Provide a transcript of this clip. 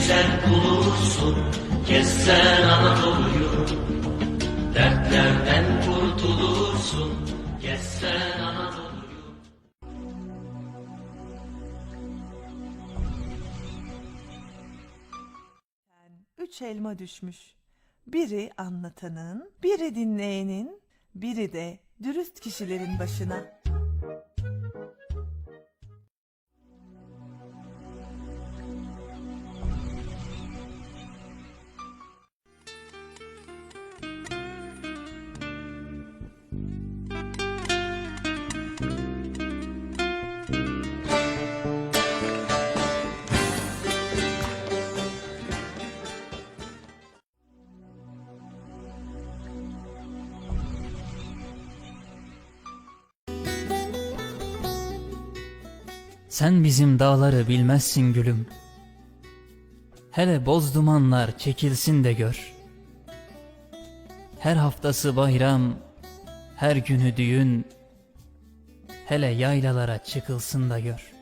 sen bulursun Gezen Anadolu'yu Dertlerden kurtulursun Gezen Anadolu'yu Üç elma düşmüş. Biri anlatanın, biri dinleyenin, biri de dürüst kişilerin başına. Sen bizim dağları bilmezsin gülüm. Hele boz dumanlar çekilsin de gör. Her haftası bayram, her günü düğün. Hele yaylalara çıkılsın da gör.